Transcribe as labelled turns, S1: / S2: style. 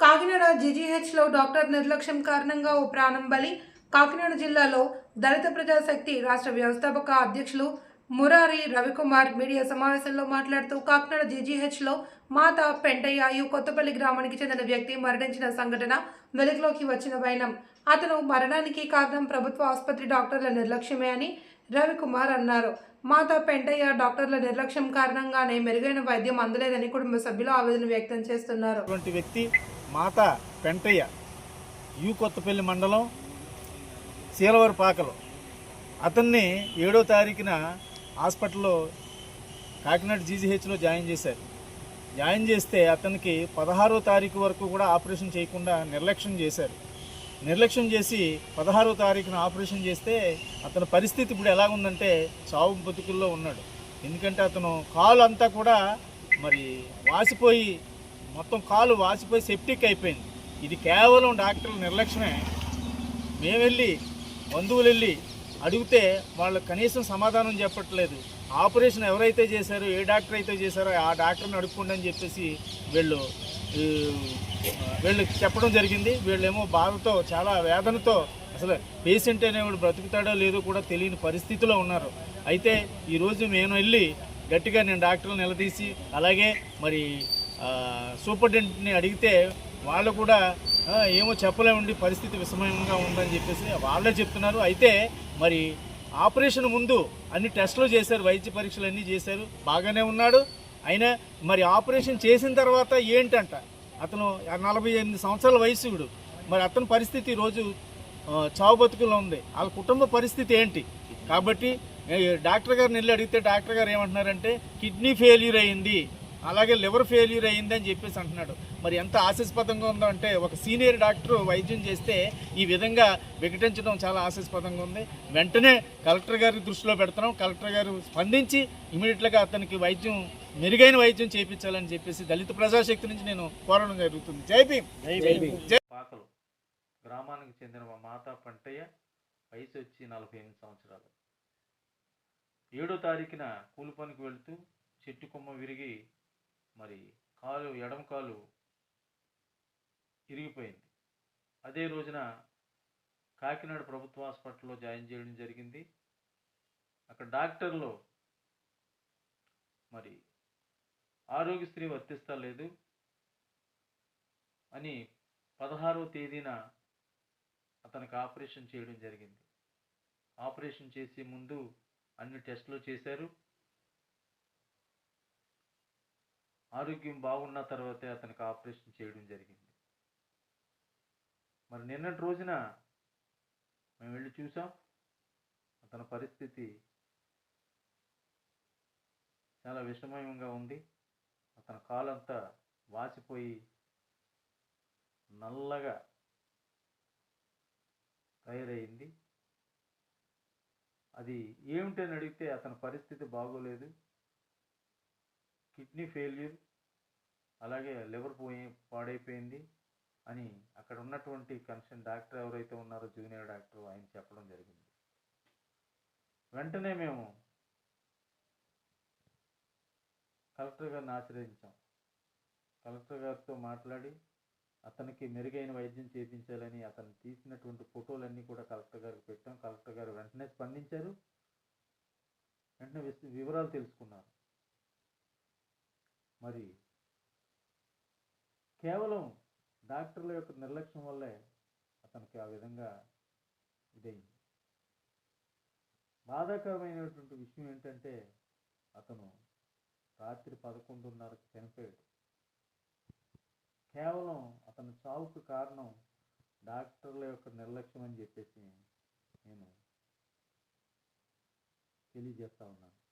S1: Kakinada జీజీహెచ్లో doctor నిర్లక్ష్యం కారణంగా ఓ ప్రాణం బలి కాకినాడ జిల్లాలో దళిత ప్రజాశక్తి రాష్ట్ర వ్యవస్థాపక అధ్యక్షులు మురారి రవికుమార్ మీడియా సమావేశంలో మాట్లాడుతూ కాకినాడ జీజీహెచ్లో మాత పెంటయ్యాయు కొత్తపల్లి గ్రామానికి చెందిన వ్యక్తి మరణించిన సంఘటన వెలుగులోకి వచ్చిన వైనం. అతను మరణానికి కారణం ప్రభుత్వ ఆసుపత్రి డాక్టర్ల నిర్లక్ష్యమే అని రవికుమార్ అన్నారు. మాత పెంటయ్య డాక్టర్ల నిర్లక్ష్యం కారణంగానే మెరుగైన వైద్యం అందలేదని కుటుంబ సభ్యులు ఆవేదన వ్యక్తం చేస్తున్నారు.
S2: అటువంటి వ్యక్తి మాత పెంటయ్య యు కొత్తపల్లి మండలం పాకలు. అతన్ని ఏడో తారీఖున హాస్పిటల్లో కాకినాడ జీజీహెచ్లో జాయిన్ చేశారు. జాయిన్ చేస్తే అతనికి పదహారో తారీఖు వరకు కూడా ఆపరేషన్ చేయకుండా నిర్లక్ష్యం చేశారు. నిర్లక్ష్యం చేసి పదహారో తారీఖున ఆపరేషన్ చేస్తే అతని పరిస్థితి ఇప్పుడు ఎలా ఉందంటే చావు బతుకుల్లో ఉన్నాడు. ఎందుకంటే అతను కాలు అంతా కూడా మరి వాసిపోయి మొత్తం కాలు వాసిపోయి సెప్టిక్ అయిపోయింది. ఇది కేవలం డాక్టర్ల నిర్లక్ష్యమే. మేము వెళ్ళి బంధువులు వెళ్ళి అడిగితే వాళ్ళు కనీసం సమాధానం చెప్పట్లేదు. ఆపరేషన్ ఎవరైతే చేశారో ఏ డాక్టర్ అయితే చేశారో ఆ డాక్టర్ని అడుక్కోండి అని చెప్పేసి వీళ్ళు వీళ్ళు చెప్పడం జరిగింది. వీళ్ళేమో బాధతో చాలా వేదనతో అసలు పేషెంట్ అనేవాడు బ్రతుకుతాడో లేదో కూడా తెలియని పరిస్థితిలో ఉన్నారు. అయితే ఈరోజు నేను వెళ్ళి గట్టిగా నేను డాక్టర్ని నిలదీసి అలాగే మరి సూపరింటెండెంట్ని అడిగితే వాళ్ళు కూడా ఏమో చెప్పలేమండి పరిస్థితి విషమయంగా ఉందని చెప్పేసి వాళ్ళే చెప్తున్నారు. అయితే మరి ఆపరేషన్ ముందు అన్ని టెస్టులు చేశారు వైద్య పరీక్షలు అన్నీ చేశారు బాగానే ఉన్నాడు. అయినా మరి ఆపరేషన్ చేసిన తర్వాత ఏంటంట? అతను నలభై ఎనిమిది సంవత్సరాల వయసుడు మరి అతని పరిస్థితి ఈరోజు చావు బతుకుల్లో ఉంది. వాళ్ళ కుటుంబ పరిస్థితి ఏంటి? కాబట్టి డాక్టర్ గారిని వెళ్ళి అడిగితే డాక్టర్ గారు ఏమంటున్నారంటే కిడ్నీ ఫెయిల్యూర్ అయింది. అలాగే లివర్ ఫెయిల్యూర్ అయింది అని చెప్పేసి అంటున్నాడు. మరి ఎంత ఆశాస్పదంగా ఉందో అంటే ఒక సీనియర్ డాక్టర్ వైద్యం చేస్తే ఈ విధంగా వికటించడం చాలా ఆశాస్పదంగా ఉంది. వెంటనే కలెక్టర్ గారి దృష్టిలో పెడుతున్నాం. కలెక్టర్ గారు స్పందించి ఇమీడియట్గా అతనికి వైద్యం మెరుగైన వైద్యం చేయించాలని చెప్పేసి దళిత ప్రజాశక్తి నుంచి నేను కోరడం జరుగుతుంది. జై భీమ్! జై భీమ్! జై
S3: పాకలు. గ్రామానికి చెందిన మా మాత పంటయ్య వయసు వచ్చి నలభై ఎనిమిది సంవత్సరాలు. ఏడో తారీఖున కూలి పనికి వెళుతూ చెట్టు కొమ్మ విరిగి మరి కాలు ఎడమ కాలు ఇరిగిపోయింది. అదే రోజున కాకినాడ ప్రభుత్వ హాస్పిటల్లో జాయిన్ చేయడం జరిగింది. అక్కడ డాక్టర్లు మరి ఆరోగ్యశ్రీ వర్తిస్తలేదు అని పదహారవ తేదీన అతనికి ఆపరేషన్ చేయడం జరిగింది. ఆపరేషన్ చేసే ముందు అన్ని టెస్టులు చేశారు. ఆరోగ్యం బాగున్న తర్వాతే అతనికి ఆపరేషన్ చేయడం జరిగింది. మరి నిన్నటి రోజున మేము వెళ్ళి చూసాం. అతని పరిస్థితి చాలా విషమయంగా ఉంది. అతని కాలంతా వాచిపోయి నల్లగా తయారైంది. అది ఏమిటని అడిగితే అతని పరిస్థితి బాగోలేదు. కిడ్నీ ఫెయిల్యూర్ అలాగే లివర్ పోయి పాడైపోయింది అని అక్కడ ఉన్నటువంటి కన్సర్న్ డాక్టర్ ఎవరైతే ఉన్నారో జూనియర్ డాక్టర్ ఆయన చెప్పడం జరిగింది. వెంటనే మేము కలెక్టర్ గారిని ఆశ్రయించాం. కలెక్టర్ గారితో మాట్లాడి అతనికి మెరుగైన వైద్యం చేయించాలని అతను తీసినటువంటి ఫోటోలన్నీ కూడా కలెక్టర్ గారికి పెట్టాం. కలెక్టర్ గారు వెంటనే స్పందించారు. వెంటనే వివరాలు తెలుసుకున్నారు. మరి కేవలం డాక్టర్ల యొక్క నిర్లక్ష్యం వల్లే అతనికి ఆ విధంగా ఇదైంది. బాధాకరమైనటువంటి విషయం ఏంటంటే అతను రాత్రి పదకొండున్నరకు చనిపోయాడు. కేవలం అతని చావుకు కారణం డాక్టర్ల యొక్క నిర్లక్ష్యం అని చెప్పేసి నేను తెలియజేస్తా ఉన్నాను.